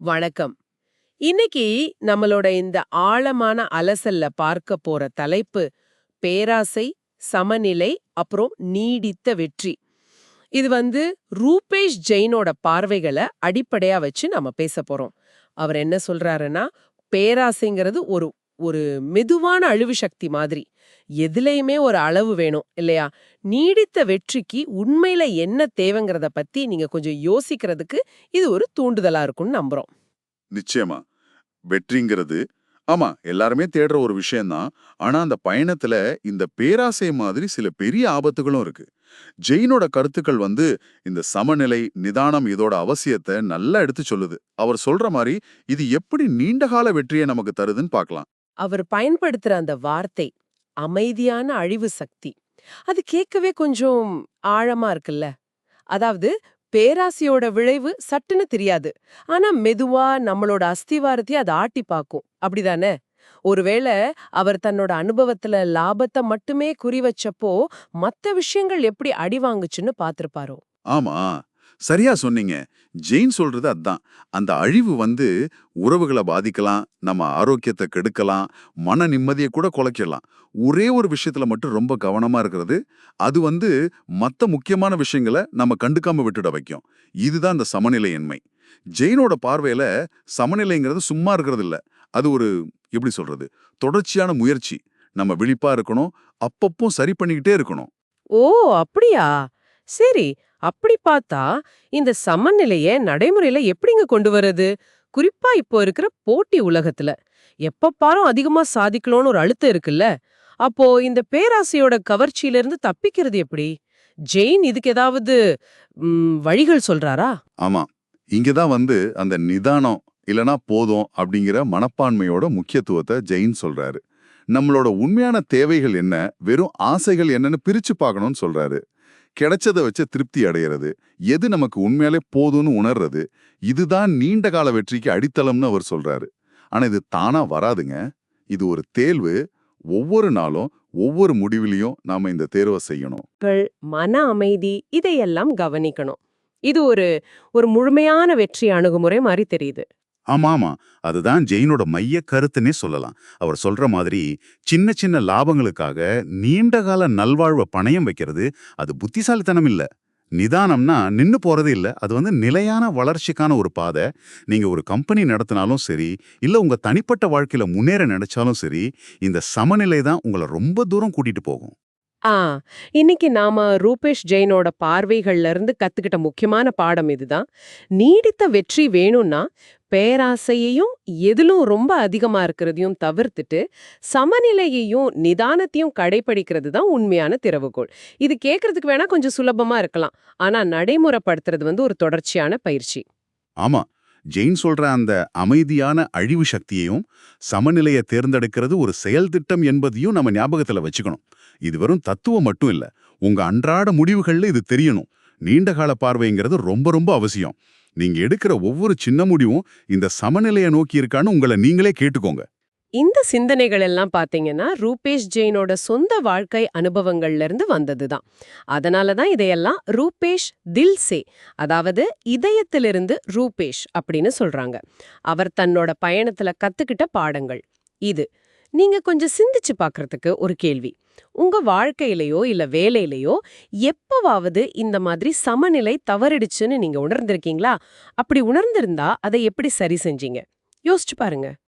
வணக்கம். இன்னைக்கு நம்மளோட இந்த ஆழமான அலசல்ல பார்க்க போற தலைப்பு பேராசை சமநிலை அப்புறம் நீடித்த வெற்றி. இது வந்து ரூபேஷ் ஜெயினோட பார்வைகளை அடிப்படையா வச்சு நம்ம பேச போறோம். அவர் என்ன சொல்றாருன்னா பேராசைங்கிறது ஒரு ஒரு மெதுவான அழிவு சக்தி மாதிரி. எதுலயுமே ஒரு அளவு வேணும் இல்லையா? நீடித்த வெற்றிக்கு உண்மையில என்ன தேவைங்கிறத பத்தி நீங்க கொஞ்சம் யோசிக்கிறதுக்கு இது ஒரு தூண்டுதலா இருக்கும்னு நம்புறோம். நிச்சயமா. வெற்றிங்கிறது ஆமா எல்லாருமே தேடுற ஒரு விஷயம்தான். ஆனா அந்த பயணத்துல இந்த பேராசை மாதிரி சில பெரிய ஆபத்துகளும் இருக்கு. ஜெயினோட கருத்துக்கள் வந்து இந்த சமநிலை நிதானம் இதோட அவசியத்தை நல்லா எடுத்து சொல்லுது. அவர் சொல்ற மாதிரி இது எப்படி நீண்டகால வெற்றியை நமக்கு தருதுன்னு பார்க்கலாம். அவர் பயன்படுத்துற அந்த வார்த்தை அமைதியான அழிவு சக்தி அது கேட்கவே கொஞ்சம் ஆழமா இருக்குல்ல? அதாவது பேராசையோட விளைவு சட்டுன்னு தெரியாது. ஆனா மெதுவா நம்மளோட அஸ்திவாரத்தையும் அதை ஆட்டி பாக்கும் அப்படிதானே? ஒருவேளை அவர் தன்னோட அனுபவத்துல லாபத்தை மட்டுமே குறி வச்சப்போ மத்த விஷயங்கள் எப்படி அடி வாங்குச்சுன்னு பாத்திருப்பாரோ ஆமா. சரியா சொன்னீங்க. ஜெயின் சொல்றது அதான். அந்த அழிவு வந்து உறவுகளை பாதிக்கலாம் நம்ம ஆரோக்கியத்தை கெடுக்கலாம் மன நிம்மதியை கூட குலைக்கலாம். ஒரே ஒரு விஷயத்துல மட்டும் ரொம்ப கவனமா இருக்கிறது. அது வந்து மத்த முக்கியமான விஷயங்களை நம்ம கண்டுக்காம விட்டுட வைக்கும். இதுதான் இந்த சமநிலையின்மை. ஜெயினோட பார்வையில சமநிலைங்கிறது சும்மா இருக்கிறது இல்ல அது ஒரு எப்படி சொல்றது தொடர்ச்சியான முயற்சி. நம்ம விழிப்பா இருக்கணும் அப்பப்போ சரி பண்ணிக்கிட்டே இருக்கணும். ஓ அப்படியா? சரி அப்படி பார்த்தா இந்த சமநிலைய நடைமுறையில எப்படிங்க கொண்டு வர்றது? குறிப்பா இப்போ இருக்கிற போட்டி உலகத்துல. எப்ப பாரும் அதிகமா சாதிக்கணும்னு ஒரு அழுத்தம் இருக்குல்ல. அப்போ இந்த பேராசையோட கவர்ச்சியிலிருந்து தப்பிக்கிறது எப்படி? ஜெயின் இதுக்கு ஏதாவது வழிகள் சொல்றாரா? ஆமா. இங்கதான் வந்து அந்த நிதானம் இல்லனா போதும் அப்படிங்கிற மனப்பான்மையோட முக்கியத்துவத்தை ஜெயின் சொல்றாரு. நம்மளோட உண்மையான தேவைகள் என்ன? வெறும் ஆசைகள் என்னன்னு பிரிச்சு பார்க்கணும்னு சொல்றாரு. கிடைச்சதை வச்சு திருப்தி அடையிறது. எது நமக்கு உண்மையாலே போதும்னு உணர்றது. இதுதான் நீண்ட கால வெற்றிக்கு அடித்தளம்னு அவர் சொல்றாரு. ஆனா இது தானா வராதுங்க. இது ஒரு தேர்வு. ஒவ்வொரு நாளும் ஒவ்வொரு முடிவிலையும் நாம இந்த தேர்வை செய்யணும். மன அமைதி இதையெல்லாம் கவனிக்கணும். இது ஒரு ஒரு முழுமையான வெற்றி அணுகுமுறை மாதிரி தெரியுது. ஆமா ஆமா அதுதான் ஜெயினோட மைய கருத்துன்னே சொல்லலாம். அவர் சொல்ற மாதிரி சின்ன சின்ன லாபங்களுக்காக நீண்ட கால நல்வாழ்வை பணயம் வைக்கிறது அது புத்திசாலித்தனம் இல்ல. நிதானம்னா நின்னு போறது இல்ல. அது வந்து நிலையான வளர்ச்சிக்கான ஒரு பாதை. நீங்க ஒரு கம்பெனி நடத்தினாலும் சரி இல்ல உங்க தனிப்பட்ட வாழ்க்கையில முன்னேற நினைச்சாலும் சரி இந்த சமநிலை தான் உங்களை ரொம்ப தூரம் கூட்டிட்டு போகும். ஆ இன்னைக்கு நாம ரூபேஷ் ஜெயினோட பார்வைகள்ல இருந்து கத்துக்கிட்ட முக்கியமான பாடம் இதுதான். நீடித்த வெற்றி வேணும்னா பேராசையையும் எதிலும் ரொம்ப அதிகமா இருக்கிறதையும் தவிர்த்துட்டு சமநிலையையும் நிதானத்தையும் கடைபிடிக்கிறது தான் உண்மையான திறவுகோள். இது கேட்கறதுக்கு வேணா கொஞ்சம் சுலபமா இருக்கலாம். ஆனா நடைமுறைப்படுத்துறது வந்து ஒரு தொடர்ச்சியான பயிற்சி. ஆமா. ஜெயின் சொல்ற அந்த அமைதியான அழிவு சக்தியையும் சமநிலையை தேர்ந்தெடுக்கிறது ஒரு செயல் திட்டம் என்பதையும் நம்ம ஞாபகத்துல வச்சுக்கணும். இது வெறும் தத்துவம் மட்டும் இல்ல உங்க அன்றாட முடிவுகள்ல இது தெரியணும். நீண்ட கால பார்வைங்கிறது ரொம்ப ரொம்ப அவசியம். நீங்க எடுக்கிற ஒவ்வொரு சின்ன முடிவும் இந்த சமநிலையை நோக்கி இருக்கான்னு உங்களை நீங்களே கேட்டுக்கோங்க. இந்த சிந்தனைகள் எல்லாம் பாத்தீங்கன்னா ரூபேஷ் ஜெயினோட சொந்த வாழ்க்கை அனுபவங்கள்ல இருந்து வந்ததுதான். அதனால தான் இதையெல்லாம் ரூபேஷ் தில் சே அதாவது இதயத்திலிருந்து ரூபேஷ் அப்படின்னு சொல்றாங்க. அவர் தன்னோட பயணத்துல கத்துக்கிட்ட பாடங்கள். இது. நீங்க கொஞ்சம் சிந்திச்சு பார்க்கறதுக்கு ஒரு கேள்வி. உங்க வாழ்க்கையிலயோ இல்ல வேலையிலயோ எப்பவாவது இந்த மாதிரி சமநிலை தவறிடுச்சுன்னு நீங்க உணர்ந்திருக்கீங்களா? அப்படி உணர்ந்திருந்தா அதை எப்படி சரி செஞ்சீங்க? யோசிச்சு பாருங்க.